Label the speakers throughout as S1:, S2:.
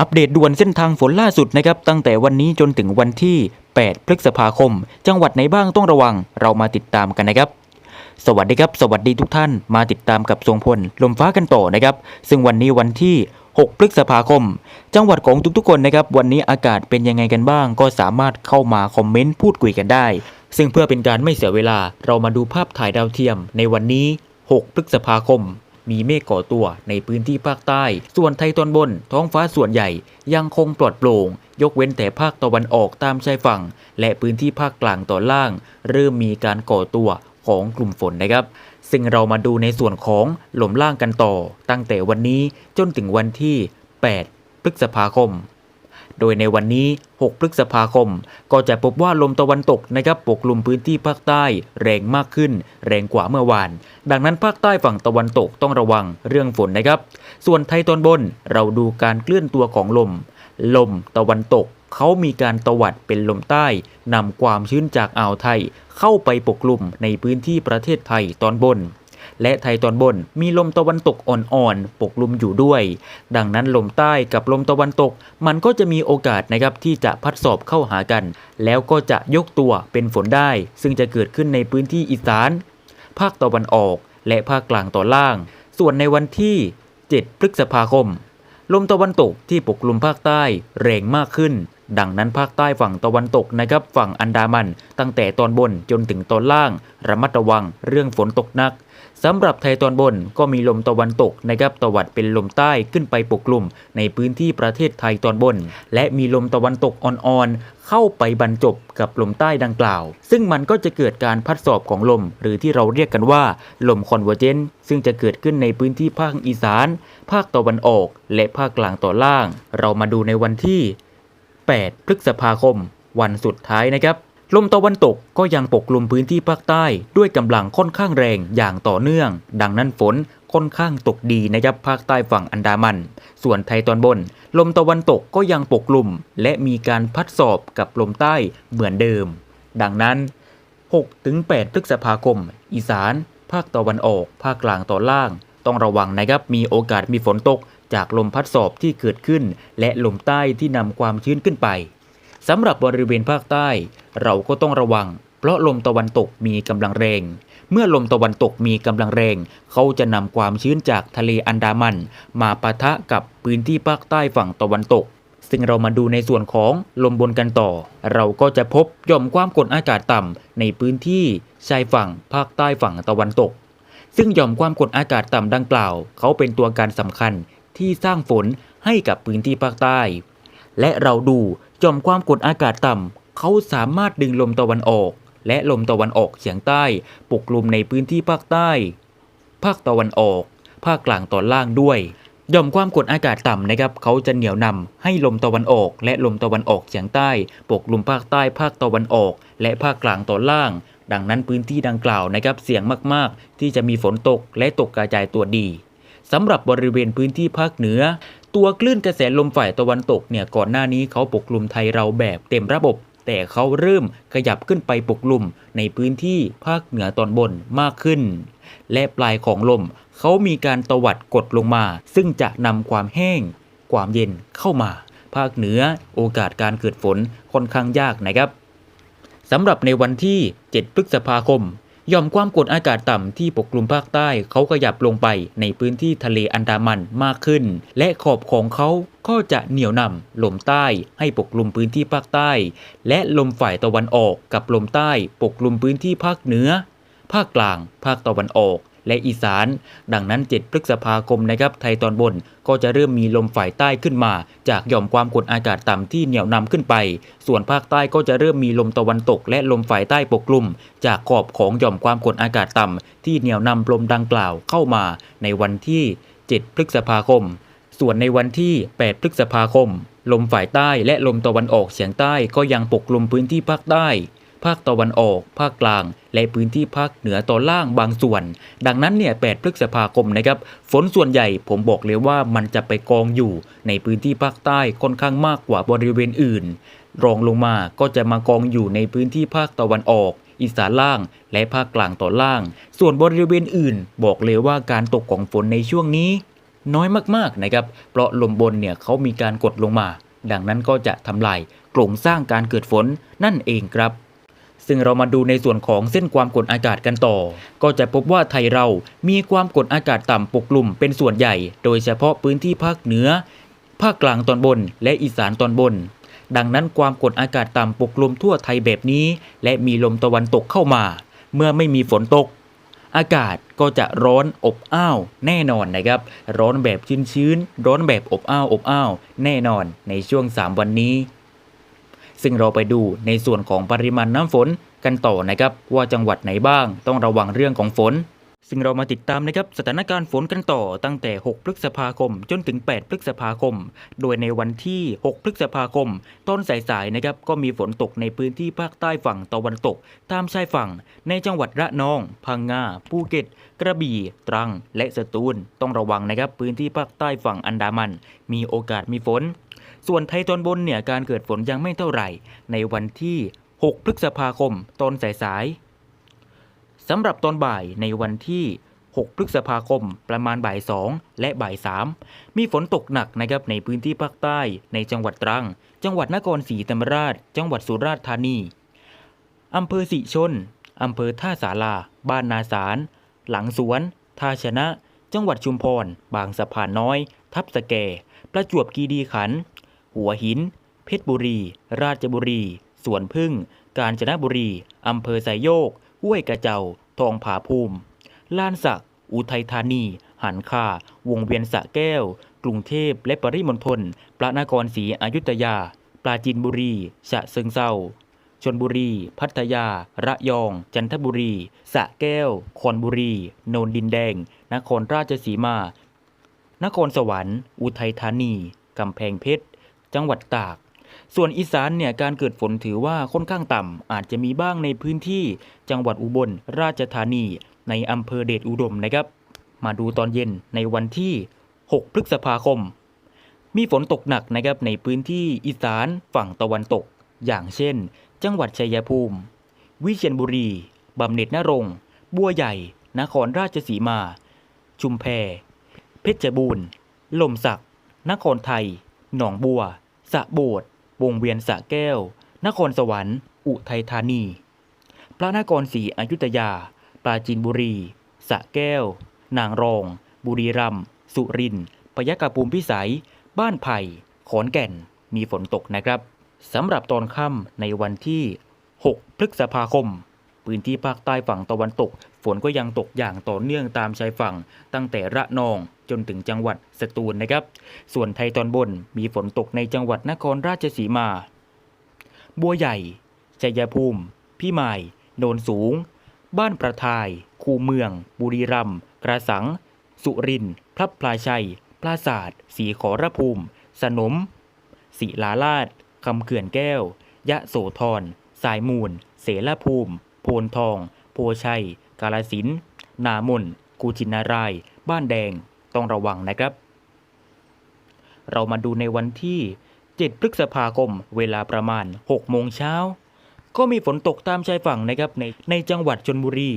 S1: อัปเดตด่วนเส้นทางฝนล่าสุดนะครับตั้งแต่วันนี้จนถึงวันที่ 8 พฤษภาคม จังหวัดไหนบ้างต้องระวัง เรามาติดตามกันนะครับ สวัสดีครับสวัสดีทุกท่านมาติดตามกับทรงพลลมฟ้ากันต่อนะครับ ซึ่งวันนี้วันที่ 6 พฤษภาคม จังหวัดของทุกๆคนนะครับ วันนี้อากาศเป็นยังไงกันบ้าง ก็สามารถเข้ามาคอมเมนต์พูดคุยกันได้ ซึ่งเพื่อเป็นการไม่เสียเวลา เรามาดูภาพถ่ายดาวเทียม ในวันนี้ 6 พฤษภาคม มีเมฆก่อตัวในพื้นที่ภาคใต้ ส่วนไทยตอนบน ท้องฟ้าส่วนใหญ่ยังคงปลอดโปร่ง ยกเว้นแต่ภาคตะวันออกตามชายฝั่ง และพื้นที่ภาคกลางตอนล่าง เริ่มมีการก่อตัวของกลุ่มฝนนะครับ ซึ่งเรามาดูในส่วนของลมล่างกันต่อ ตั้งแต่วันนี้จนถึงวันที่ 8 พฤษภาคม โดยในวันนี้ 6 พฤษภาคม ก็จะพบว่าลมตะวันตกนะครับปกคลุมพื้นที่ภาคใต้ แรงมากขึ้น แรงกว่าเมื่อวาน ดังนั้นภาคใต้ฝั่งตะวันตกต้องระวังเรื่องฝนนะครับ ส่วนไทยตอนบนเราดูการเคลื่อนตัวของลม ลมตะวันตกเขามีการตวัดเป็นลมใต้นำความชื้นจากอ่าวไทย เข้าไปปกคลุมในพื้นที่ประเทศไทยตอนบน และไทยตอนบนมีลมตะวันตกอ่อนๆปกคลุมอยู่ด้วย ดังนั้นลมใต้กับลมตะวันตก มันก็จะมีโอกาสนะครับที่จะพัดสอบเข้าหากัน แล้วก็จะยกตัวเป็นฝนได้ ซึ่งจะเกิดขึ้นในพื้นที่อีสาน ภาคตะวันออก และภาคกลางตอนล่าง ส่วนในวันที่ 7 พฤษภาคม ลมตะวันตกที่ปกคลุมภาคใต้แรงมากขึ้นดังนั้นภาคใต้ฝั่งตะวันตกนะครับฝั่งอันดามัน ตั้งแต่ตอนบนจนถึงตอนล่าง ระมัดระวังเรื่องฝนตกหนัก สำหรับไทยตอนบนก็มีลมตะวันตกนะครับตะวัดเป็นลมใต้ขึ้นไปปกคลุม ในพื้นที่ประเทศไทยตอนบน และมีลมตะวันตกอ่อนๆเข้าไปบรรจบกับลมใต้ดังกล่าว ซึ่งมันก็จะเกิดการพัดสอบของลม หรือที่เราเรียกกันว่า ลมคอนเวอร์เจนซึ่งจะเกิดขึ้นในพื้นที่ภาคอีสาน ภาคตะวันออก และภาคกลางตอนล่าง เรามาดูในวันที่ 8 พฤษภาคม วันสุดท้ายนะครับ ลมตะวันตกก็ยังปกคลุมพื้นที่ภาคใต้ด้วยกำลังค่อนข้างแรงอย่างต่อเนื่อง ดังนั้นฝนค่อนข้างตกดีนะครับภาคใต้ฝั่งอันดามัน ส่วนไทยตอนบน ลมตะวันตกก็ยังปกคลุม และมีการพัดสอบกับลมใต้เหมือนเดิม ดังนั้น 6-8พฤษภาคม อีสาน ภาคตะวันออก ภาคกลางตอนล่าง ต้องระวังนะครับมีโอกาสมีฝนตกจากลมพัดสอบที่เกิดขึ้น และลมใต้ที่นำความชื้นขึ้นไป สำหรับบริเวณภาคใต้ เราก็ต้องระวัง เพราะลมตะวันตกมีกำลังแรง เมื่อลมตะวันตกมีกำลังแรง เขาจะนำความชื้นจากทะเลอันดามัน มาปะทะกับพื้นที่ภาคใต้ฝั่งตะวันตก ซึ่งเรามาดูในส่วนของลมบนกันต่อ เราก็จะพบหย่อมความกดอากาศต่ำในพื้นที่ชายฝั่งภาคใต้ฝั่งตะวันตก ซึ่งหย่อมความกดอากาศต่ำดังกล่าว เขาเป็นตัวการสำคัญที่สร้างฝนให้กับพื้นที่ภาคใต้ และเราดู หย่อมความกดอากาศต่ำเขาสามารถดึงลมตะวันออก และลมตะวันออกเฉียงใต้ปกคลุมในพื้นที่ภาคใต้ ภาคตะวันออก ภาคกลางตอนล่างด้วยหย่อมความกดอากาศต่ำนะครับเขาจะเหนี่ยวนำให้ลมตะวันออก และลมตะวันออกเฉียงใต้ ปกคลุมภาคใต้ภาคตะวันออก และภาคกลางตอนล่าง ดังนั้นพื้นที่ดังกล่าวนะครับเสี่ยงมาก ๆ ที่จะมีฝนตกและตกกระจายตัวดีสำหรับบริเวณพื้นที่ภาคเหนือ ตัวคลื่นกระแสลมฝ่ายตะวันตกเนี่ยก่อนหน้านี้เขาปกคลุมไทยเราแบบเต็มระบบ แต่เขาเริ่มขยับขึ้นไปปกคลุมในพื้นที่ภาคเหนือตอนบนมากขึ้น และปลายของลมเขามีการตวัดกดลงมา ซึ่งจะนำความแห้ง ความเย็นเข้ามา ภาคเหนือโอกาสการเกิดฝนค่อนข้างยากนะครับสำหรับในวันที่ 7 พฤษภาคม ย่อมความกดอากาศต่ำที่ปกคลุมภาคใต้เขาขยับลงไปในพื้นที่ทะเลอันดามันมากขึ้น และขอบของเขาก็จะเหนี่ยวนำลมใต้ให้ปกคลุมพื้นที่ภาคใต้ และลมฝ่ายตะวันออกกับลมใต้ปกคลุมพื้นที่ภาคเหนือ ภาคกลาง ภาคตะวันออก และอีสาน ดังนั้น 7 พฤษภาคมนะครับไทยตอนบนก็จะเริ่มมีลมฝ่ายใต้ขึ้นมา จากหย่อมความกดอากาศต่ำที่เหนี่ยวนำขึ้นไป ส่วนภาคใต้ก็จะเริ่มมีลมตะวันตก และลมฝ่ายใต้ปกคลุม จากขอบของหย่อมความกดอากาศต่ำที่เหนี่ยวนำลมดังกล่าวเข้ามา ในวันที่ 7 พฤษภาคม ส่วนในวันที่ 8 พฤษภาคม ลมฝ่ายใต้และลมตะวันออกเฉียงใต้ก็ยังปกคลุมพื้นที่ภาคใต้ ภาคตะวันออก ภาคกลาง และพื้นที่ภาคเหนือตอนล่างบางส่วน ดังนั้นเนี่ย8พฤษภาคมนะครับ ฝนส่วนใหญ่ผมบอกเลยว่ามันจะไปกองอยู่ในพื้นที่ภาคใต้ค่อนข้างมากกว่าบริเวณอื่น รองลงมาก็จะมากองอยู่ในพื้นที่ภาคตะวันออกอีสานล่างและภาคกลางตอนล่าง ส่วนบริเวณอื่น บอกเลยว่าการตกของฝนในช่วงนี้ น้อยมากๆนะครับ เพราะลมบนเนี่ยเขามีการกดลงมา ดังนั้นก็จะทำลายโครงสร้างการเกิดฝนนั่นเองครับ ซึ่งเรามาดูในส่วนของเส้นความกดอากาศกันต่อ ก็จะพบว่าไทยเรามีความกดอากาศต่ำปกคลุมเป็นส่วนใหญ่ โดยเฉพาะพื้นที่ภาคเหนือ ภาคกลางตอนบน และอีสานตอนบน ดังนั้นความกดอากาศต่ำปกคลุมทั่วไทยแบบนี้ และมีลมตะวันตกเข้ามา เมื่อไม่มีฝนตก อากาศก็จะร้อนอบอ้าวแน่นอนนะครับ ร้อนแบบชื้นๆร้อนแบบอบอ้าวอบอ้าวแน่นอนในช่วง 3 วันนี้ ซึ่งเราไปดูในส่วนของปริมาณน้ำฝนกันต่อนะครับว่าจังหวัดไหนบ้างต้องระวังเรื่องของฝน ซึ่งเรามาติดตามนะครับสถานการณ์ฝนกันต่อตั้งแต่ 6 พฤษภาคม จนถึง 8 พฤษภาคม โดยในวันที่ 6 พฤษภาคม ต้นสายๆนะครับก็มีฝนตกในพื้นที่ภาคใต้ฝั่งตะวันตก ตามชายฝั่ง ในจังหวัดระนอง พังงาภูเก็ต กระบี่ ตรัง และสตูล ต้องระวังนะครับพื้นที่ภาคใต้ฝั่งอันดามัน มีโอกาสมีฝน ส่วนไทยตอนบนเนี่ยการเกิดฝนยังไม่เท่าไหร่ ในวันที่ 6 พฤษภาคมตอนสายๆสำหรับตอนบ่ายในวันที่ 6 พฤษภาคม ประมาณบ่าย 2 และบ่าย 3 มีฝนตกหนักนะครับในพื้นที่ภาคใต้ในจังหวัดตรัง จังหวัดนครศรีธรรมราช จังหวัดสุราษฎร์ธานีอำเภอสิชนอำเภอท่าสาราบ้านนาสาร หลังสวน ท่าชนะ จังหวัดชุมพร บางสะพานน้อย ทับสะแก ประจวบคีรีขันธ์ หัวหิน เพชรบุรี ราชบุรี สวนพึ่ง กาญจนบุรี อำเภอไซโยก ห้วยกระเจ้า ทองผาภูมิ ลานสัก อุทัยธานี หันคา วงเวียนสะแก้ว กรุงเทพและปริมณฑล พระนครศรีอยุธยา ปราจีนบุรี ฉะเชิงเซาชนบุรี พัทยา ระยอง จันทบุรี สะแก้ว คอนบุรี โนนดินแดง นครราชสีมา นครสวรรค์ อุทัยธานี กำแพงเพชร จังหวัดตาก ส่วนอีสานเนี่ยการเกิดฝนถือว่าค่อนข้างต่ำ อาจจะมีบ้างในพื้นที่จังหวัดอุบลราชธานี ในอำเภอเดชอุดมนะครับ มาดูตอนเย็นในวันที่ 6 พฤษภาคม มีฝนตกหนักนะครับในพื้นที่อีสานฝั่งตะวันตก อย่างเช่น จังหวัดชัยภูมิ วิเชียรบุรีบำเหน็จนรงบัวใหญ่ นครราชสีมา ชุมแพ เพชรบูรณ์ลมสัก นครไทย หนองบัว สะโบดวงเวียนสะแก้ว นครสวรรค์ อุทัยธานี พระนครศรีอยุธยา ปราจีนบุรี สะแก้ว นางรอง บุรีรัมย์ สุรินทร์พยัคฆภูมิพิสัย บ้านไผ่ ขอนแก่น มีฝนตกนะครับสำหรับตอนค่ำในวันที่ 6 พฤษภาคม พื้นที่ภาคใต้ฝั่งตะวันตก ฝนก็ยังตกอย่างต่อเนื่องตามชายฝั่งตั้งแต่ระนอง จนถึงจังหวัดสตูลนะครับ ส่วนไทยตอนบนมีฝนตกในจังหวัดนครราชสีมา บัวใหญ่ชัยภูมิ พี่มาย โนนสูง บ้านประทาย คูเมือง บุรีรัมย์กระสัง สุรินทร์พระพลาชัย ปราศาสตร์สีขอรภูมิ สนมศิลาลาดคำเขื่อนแก้ว ยะโสธร สายมูล เสรภูมิ โพนทอง โพชัย กาลสิน นามนกูจินาราย บ้านแดง ต้องระวังนะครับ เรามาดูในวันที่ 7 พฤษภาคม เวลาประมาณ 6 โมงเช้า ก็มีฝนตกตามชายฝั่งนะครับในในจังหวัดชนบุรี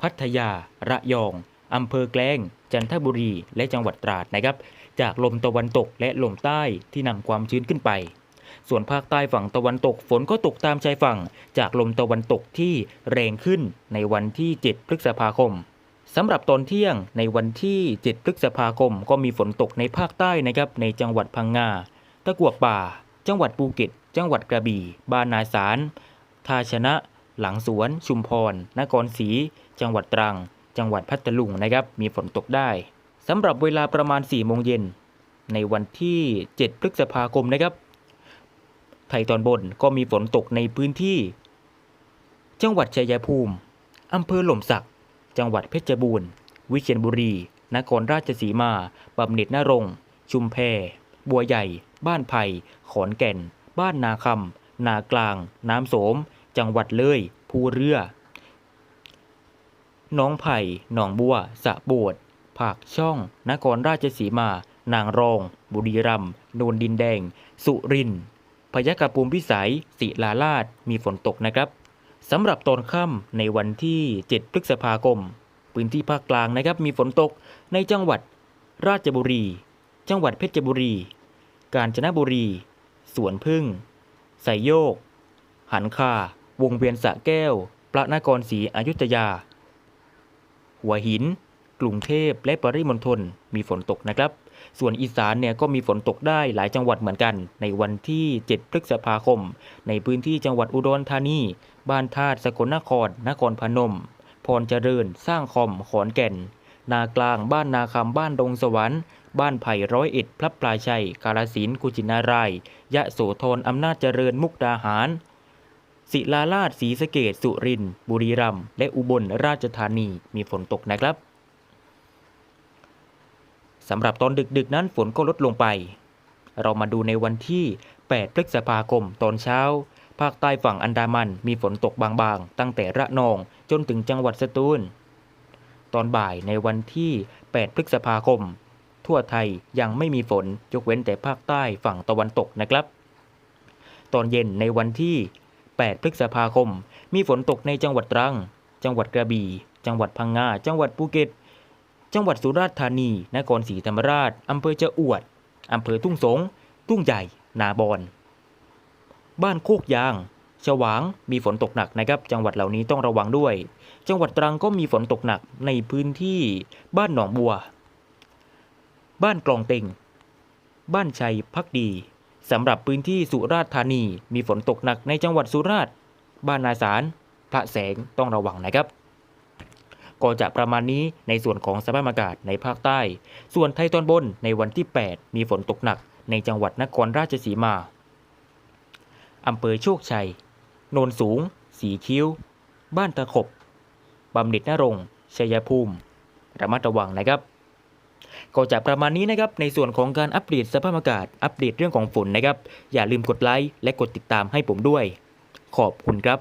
S1: พัทยา ระยองอำเภอแกลง จันทบุรี และจังหวัดตราดนะครับ จากลมตะวันตกและลมใต้ที่นำความชื้นขึ้นไป ส่วนภาคใต้ฝั่งตะวันตกฝนก็ตกตามชายฝั่ง จากลมตะวันตกที่แรงขึ้นในวันที่ 7 พฤษภาคม สำหรับตอนเที่ยงในวันที่ 7 พฤษภาคมก็มีฝนตกในภาคใต้นะครับในจังหวัดพังงา ตะกัวป่า จังหวัดภูเก็ต จังหวัดกระบี่บ้านนาสารทาชนะ หลังสวน ชุมพร นครศรี จังหวัดตรัง จังหวัดพัทลุงนะครับ มีฝนตกได้สำหรับเวลาประมาณ 4 โมงเย็น ในวันที่ 7 พฤษภาคมนะครับ ไทยตอนบนก็มีฝนตกในพื้นที่ จังหวัดชัยภูมิอำเภอหล่มสัก จังหวัดเพชรบูรณ์ วิเชียรบุรี นครราชสีมาบำเหน็จนรง ชุมแพ บัวใหญ่ บ้านไผ่ ขอนแก่น บ้านนาคำ นากลาง น้ำโสม จังหวัดเลย ภูเรือหน้องไผ่ หนองบัว สะโบดผากช่อง นครราชสีมา นางรอง บุรีรัมย์โนนดินแดง สุรินทร์พยัคฆภูมิพิสัยศิลาลาดมีฝนตกนะครับ สำหรับตอนค่ำในวันที่ 7 พฤษภาคม พื้นที่ภาคกลางนะครับมีฝนตกในจังหวัดราชบุรี จังหวัดเพชรบุรี กาญจนบุรี สวนพึ่งไสโยก หันคา วงเวียนสะแก้ว พระนครศรีอยุธยา หัวหิน กรุงเทพและปริมณฑลมีฝนตกนะครับ ส่วนอีสานเนี่ยก็มีฝนตกได้หลายจังหวัดเหมือนกัน ในวันที่ 7 พฤษภาคม ในพื้นที่จังหวัดอุดรธานี บ้านธาตุสกลนคร นครพนม พรเจริญ สร้างคอม ขอนแก่น นากลาง บ้านนาคำบ้านดงสวรรค์ บ้านไผ่ร้อยเอ็ดพระปลาชัย กาลสินธุ์กุจินาราย ยะโสธรอำนาจเจริญ มุกดาหารศิลาลาดศรีสะเกดสุรินทร์บุรีรัมย์และอุบลราชธานีมีฝนตกนะครับ สำหรับตอนดึกๆนั้นฝนก็ลดลงไป เรามาดูในวันที่ 8 พฤษภาคมตอนเช้า ภาคใต้ฝั่งอันดามันมีฝนตกบางๆ ตั้งแต่ระนองจนถึงจังหวัดสตูล ตอนบ่ายในวันที่ 8 พฤษภาคม ทั่วไทยยังไม่มีฝนยกเว้นแต่ภาคใต้ฝั่งตะวันตกนะครับ ตอนเย็นในวันที่ 8 พฤษภาคม มีฝนตกในจังหวัดตรัง จังหวัดกระบี่ จังหวัดพังงา จังหวัดภูเก็ต จังหวัดสุราษฎร์ธานี นครศรีธรรมราช อำเภอเจะอวด อำเภอทุ่งสง ทุ่งใหญ่ นาบอน บ้านโคกยาง ฉวาง มีฝนตกหนักนะครับ จังหวัดเหล่านี้ต้องระวังด้วย จังหวัดตรังก็มีฝนตกหนักในพื้นที่บ้านหนองบัว บ้านกลองเต็ง บ้านชัยพักดีสำหรับพื้นที่สุราษฎร์ธานี มีฝนตกหนักในจังหวัดสุราษฎร์ บ้านนาสาร พระแสงต้องระวังนะครับ ก็จะประมาณนี้ในส่วนของสภาพอากาศในภาคใต้ ส่วนไทยตอนบนในวันที่ 8 มีฝนตกหนักในจังหวัดนครราชสีมา อำเภอโชคชัย โนนสูง สีคิ้ว บ้านตะขบบำเหน็จนรงชัยภูมิ ระมัดระวังนะครับ ก็จะประมาณนี้นะครับ ในส่วนของการอัปเดตสภาพอากาศ อัปเดตเรื่องของฝนนะครับ อย่าลืมกดไลค์และกดติดตามให้ผมด้วย ขอบคุณครับ